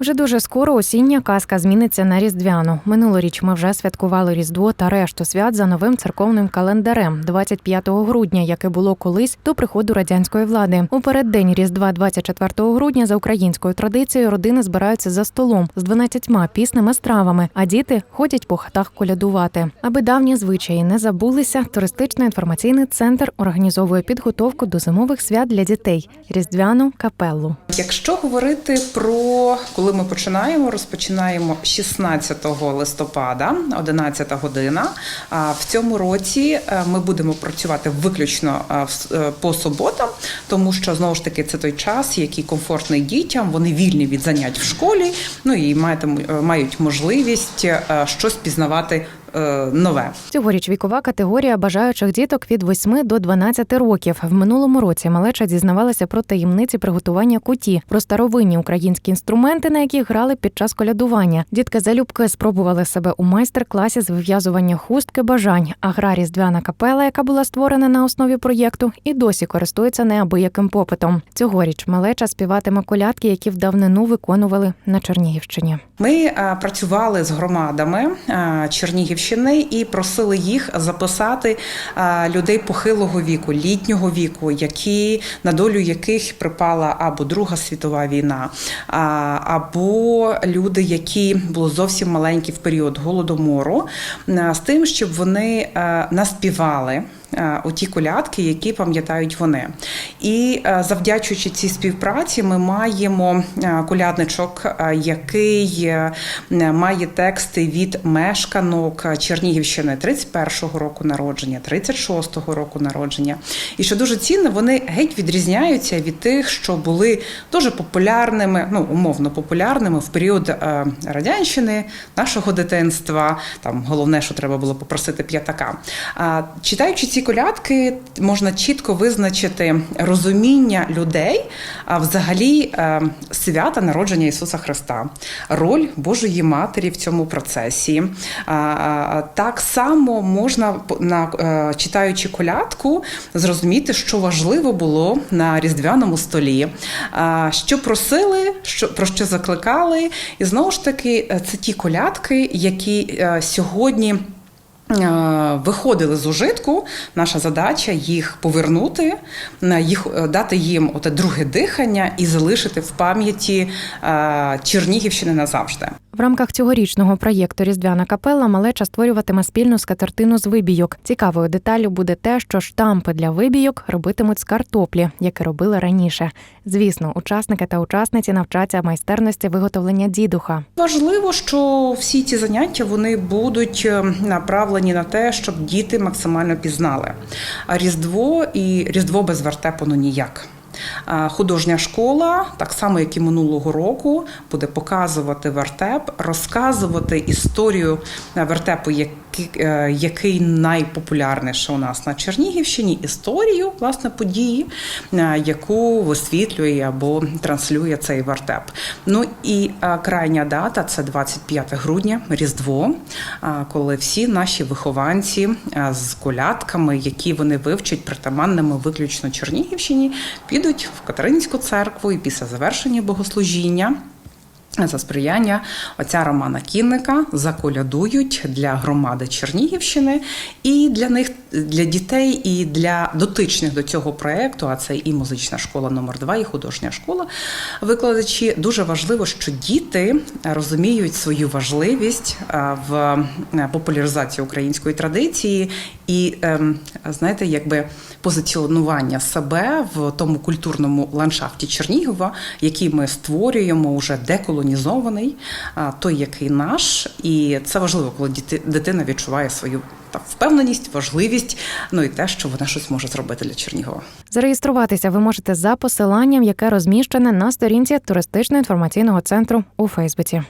Вже дуже скоро осіння казка зміниться на різдвяну. Минулоріч ми вже святкували Різдво та решту свят за новим церковним календарем 25 грудня, яке було колись до приходу радянської влади. У переддень Різдва 24 грудня за українською традицією родини збираються за столом з 12 пісними стравами, а діти ходять по хатах колядувати. Аби давні звичаї не забулися, туристично-інформаційний центр організовує підготовку до зимових свят для дітей різдвяну капеллу. Якщо говорити про коли ми починаємо, розпочинаємо 16 листопада, 11 година. А в цьому році е, ми будемо працювати виключно е, е, по суботам, тому що знову ж таки це той час, який комфортний дітям. Вони вільні від занять в школі. Ну і мають, можливість щось пізнавати нове. Цьогоріч вікова категорія бажаючих діток від 8 до 12 років. В минулому році малеча дізнавалася про таємниці приготування куті, про старовинні українські інструменти, на яких грали під час колядування. Дітки залюбки спробували себе у майстер-класі з вив'язування хустки бажань. А гра різдвяна капела, яка була створена на основі проєкту, і досі користується неабияким попитом. Цьогоріч малеча співатиме колядки, які в давнину виконували на Чернігівщині. Ми е, працювали з громадами е, Чернігівщини і просили їх записати е, людей похилого віку, літнього віку, які на долю яких припала або Друга світова війна, або люди, які були зовсім маленькі в період голодомору, е, з тим, щоб вони е, наспівали. Е, Оті колядки, які пам'ятають вони, і е, завдячуючи цій співпраці, ми маємо е, колядничок, який має тексти від мешканок Чернігівщини 31-го року народження, 36-го року народження. І що дуже цінно, вони геть відрізняються від тих, що були дуже популярними, ну умовно популярними в період радянщини, нашого дитинства. Там головне, що треба було попросити п'ятака. А читаючи ці колядки, можна чітко визначити розуміння людей, а взагалі е, свята народження Ісуса Христа, роль Божої Матері в цьому процесі. Так само можна на е, читаючи колядку зрозуміти, що важливо було на різдвяному столі, що просили, що про що закликали, і знову ж таки, е, це ті колядки, які сьогодні. Е, Виходили з ужитку, наша задача їх повернути, е, їх е, дати їм оте друге дихання і залишити в пам'яті Чернігівщини назавжди. В рамках цьогорічного проєкту Різдвяна капела малеча створюватиме спільну скатертину з вибійок. Цікавою деталлю буде те, що штампи для вибійок робитимуть з картоплі, як і робили раніше. Звісно, учасники та учасниці навчаться майстерності виготовлення дідуха. Важливо, що всі ці заняття вони будуть е, направлені на те, щоб діти максимально пізнали. А Різдво і Різдво без вертепу ну ніяк. Художня школа, так само як і минулого року, буде показувати вертеп, розказувати історію вертепу, який, е, який найпопулярніше у нас на Чернігівщині, історію власне події, е, яку висвітлює або транслює цей вертеп. Ну і е, крайня дата це 25 грудня, Різдво, коли всі наші вихованці з колядками, які вони вивчать притаманними виключно Чернігівщині, підуть в Катеринську церкву і після завершення богослужіння. За сприяння отця Романа Кінника заколядують для громади Чернігівщини і для них, для дітей, і для дотичних до цього проекту, а це і музична школа номер 2 і художня школа. Викладачі дуже важливо, що діти розуміють свою важливість в е, популяризації української традиції і ем, знаєте, якби позиціонування себе в тому культурному ландшафті Чернігова, який ми створюємо вже деколонізований, той, який наш, і це важливо, коли дитина відчуває свою та впевненість, важливість, ну і те, що вона щось може зробити для Чернігова. Зареєструватися ви можете за посиланням, яке розміщене на сторінці туристично-інформаційного центру у Фейсбуці.